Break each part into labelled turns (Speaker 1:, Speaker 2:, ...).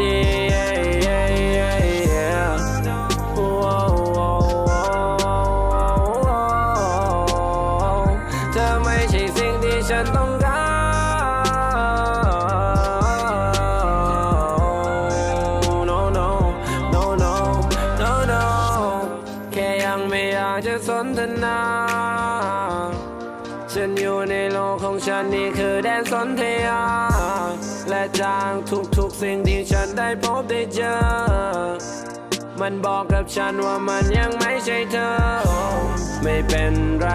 Speaker 1: 50 yeah, yeah, yeah, yeah. Whoa, whoa, whoa, whoa. เธอไม่ใช่สิ่งที่ฉันต้องการ No, no, no, no, no, no. แค่ยังไม่อยากจะสนทนา ฉันอยู่ในโลกของฉันนี่คือแดนสนธยา และจากทุกๆสิ่งที่ฉันได้พบได้เจอ มันบอกกับฉันว่ามันยังไม่ใช่เธอ ไม่เป็นไร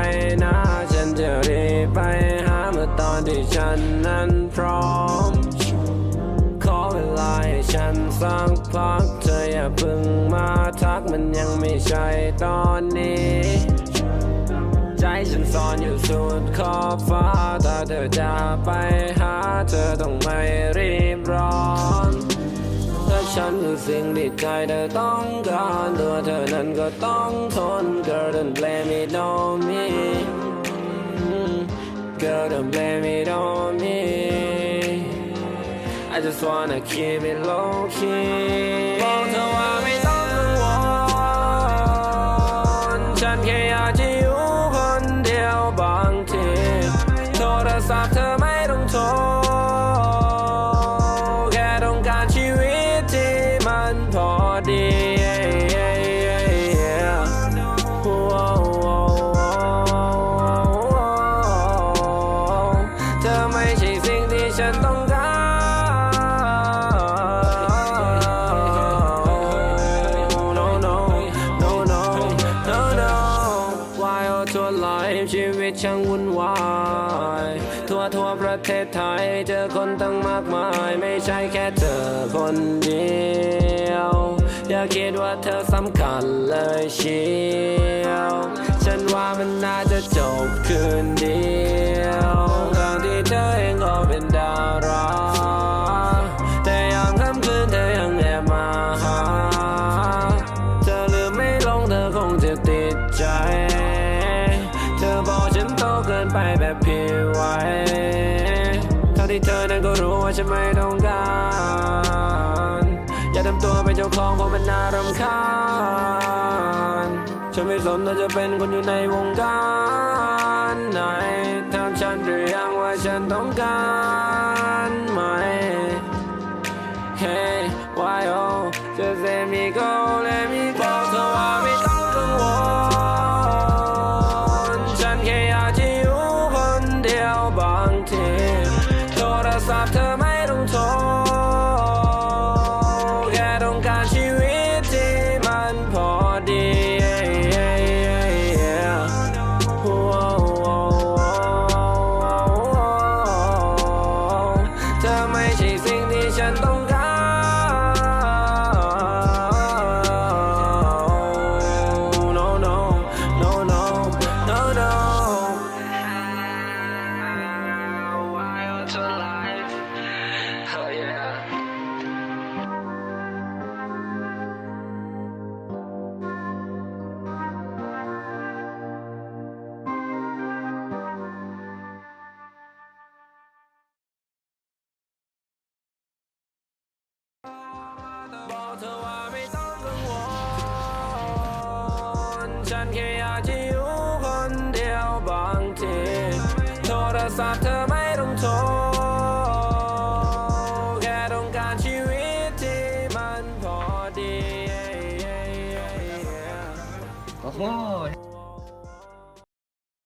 Speaker 1: นะ ฉันจะรีบไปหาเมื่อตอนที่ฉันนั้นพร้อม ขอเวลาให้ฉันสักพัก เธออย่าเพิ่งมาทักมันยังไม่ใช่ตอนนี้ ฉันซ่อนอยู่สุดขอบฟ้าถ้าเธอจะไปหาเธอต้องไม่รีบร้อนถ้าฉันคือสิ่งที่ใจเธอต้องการตัวเธอนั้นก็ต้องทน Girl don't blame it on me Girl don't blame it on me I just wanna keep it low key บอกเธอว่าไม่ พอดี เธอไม่ใช่สิ่งที่ฉันต้องการทั่วไลฟ์ชีวิตช่างวุ่นวาย ทั่วทั่วประเทศไทย เจอคนตั้งมากมาย ไม่ใช่แค่เธอคนเดียว คิดว่าเธอสำคัญเลยเชียวฉันว่ามันน่าจะจบคืนเดียวทั้งที่เธอเองก็เป็นดาราแต่ยามค่ำคืนเธอยังแอบมาหาเธอลืมไม่ลงเธอคงจะติดใจ เธอบอกฉันโตเกินไปแบบผิดไว้เท่าที่เธอนั้นก็รู้ว่าฉันไม่ต้องการ อย่าทำตัวเป็นเจ้าของเพราะมันน่ารำคาญฉันไม่สนว่าจะเป็นคนอยู่ในวงการไหนถามฉันหรือยังว่าฉันต้องการไหม Hey why oh just let me go let me go เธอว่าไม่ต้องกังวลฉันแค่อยากจะอยู่คนเดียวบางทีโทรศัพท์เธอ สิ่ ฉันแค่อยากจะอยู่คนเดียวบางทีโทรศัพท์เธอไม่ต้องโทรแค่ต้องการชีวิตที่มันพอดี
Speaker 2: โอ้โห